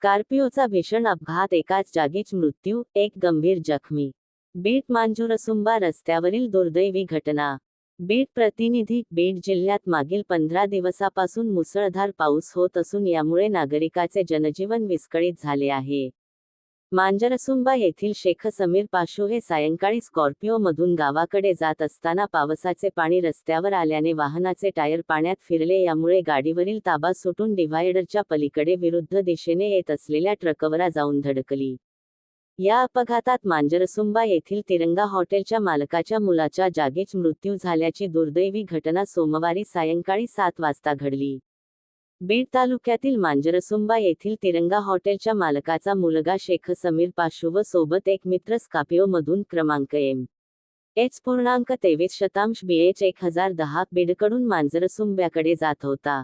स्कॉर्पिओचा भीषण अपघात एकाच जागीच मृत्यू एक गंभीर जखमी. बीट मांजुरसुंबा रस्त्यावरील दुर्दैवी घटना. बीड प्रतिनिधी बीड जिल्ह्यात मागील पंधरा दिवसापासून मुसळधार पाऊस होत असून यामुळे नागरिकाचे जनजीवन विस्कळीत झाले आहे. मांजरसुंबा येथील शेख समीर पाशू हे सायंकाळी स्कॉर्पिओ मधून गावाकडे जात असताना पावसाचे पाणी रस्त्यावर आल्याने वाहनाचे टायर पाण्यात फिरले यामुळे गाडीवरील ताबा सुटून डिव्हायडरच्या पलीकडे विरुद्ध दिशेने येत असलेल्या ट्रकवरा जाऊन धडकली. या अपघातात मांजरसुंबा येथील तिरंगा हॉटेलच्या मालकाच्या मुलाच्या जागीच मृत्यू झाल्याची दुर्दैवी घटना सोमवारी सायंकाळी सात वाजता घडली. बीड तालुक्यातील मांजरसुंबा येथील तिरंगा हॉटेलच्या मालकाचा मुलगा शेख समीर पाशू व सोबत एक मित्र स्कापिओ मधून क्रमांक एम. एच पूर्णांक तेवीस शतांश बीएच एक हजार दहा बीडकडून मांजरसुंब्याकडे जात होता.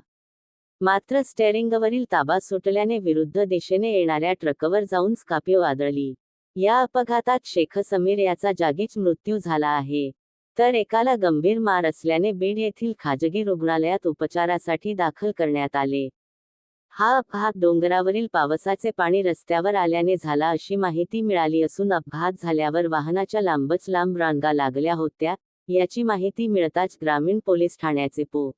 मात्र स्टेअरिंगवरील ताबा सुटल्याने विरुद्ध दिशेने येणाऱ्या ट्रकवर जाऊन स्कापिओ आदळली. या अपघातात शेख समीर याचा जागीच मृत्यू झाला आहे. तर एकाला गंभीर मार असल्याने बीड येथील खाजगी रुग्णालयात उपचारासाठी दाखल करण्यात आले. हा अपघात डोंगरावरील पावसाचे पाणी रस्त्यावर आल्याने झाला अशी माहिती मिळाली असून अपघात झाल्यावर वाहनाच्या लांबच लांब रांगा लागल्या होत्या याची माहिती मिळताच ग्रामीण पोलीस ठाण्याचे पो.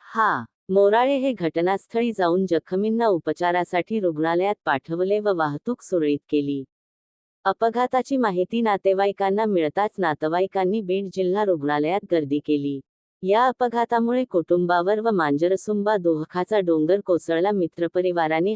हा. मोराळे हे घटनास्थळी जाऊन जखमींना उपचारासाठी रुग्णालयात पाठवले व वाहतूक सुरळीत केली. अपघाताची माहिती नातेवाईकांना मिळताच नातेवाईकांनी बीड जिल्हा रुग्णालयात गर्दी केली. या अपघातामुळे कुटुंबावर व मांजरसुंबा दोहखाचा डोंगर कोसळला. मित्रपरिवारांनी